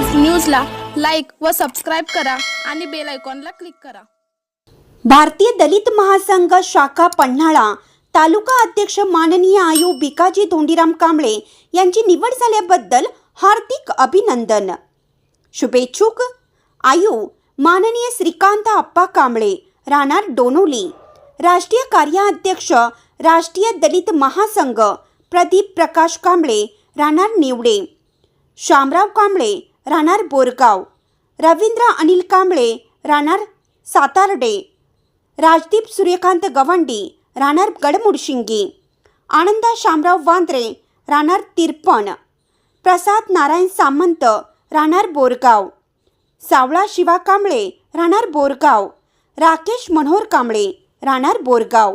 व सबस्क्राईब करा आणि बेल आयकॉनला क्लिक करा. भारतीय दलित महासंघ शाखा पन्हाळा तालुका अध्यक्ष माननीय आयु बिकाजी धोंडीराम कांबळे यांची निवड झाल्याबद्दल हार्दिक अभिनंदन. शुभेच्छुक. आयु माननीय श्रीकांत आप्पा कांबळे राहणार डोनोली. राष्ट्रीय कार्याध्यक्ष राष्ट्रीय दलित महासंघ प्रदीप प्रकाश कांबळे राहणार निवडे. शामराव कांबळे राहणार बोरगाव. रवींद्र अनिल कांबळे राहणार सातारडे. राजदीप सूर्यकांत गवंडी राहणार गडमुडशिंगी. आनंदा शामराव वांद्रे राहणार तिरपण. प्रसाद नारायण सामंत राहणार बोरगाव. सावळा शिवा कांबळे राहणार बोरगाव. राकेश मनोहर कांबळे राहणार बोरगाव.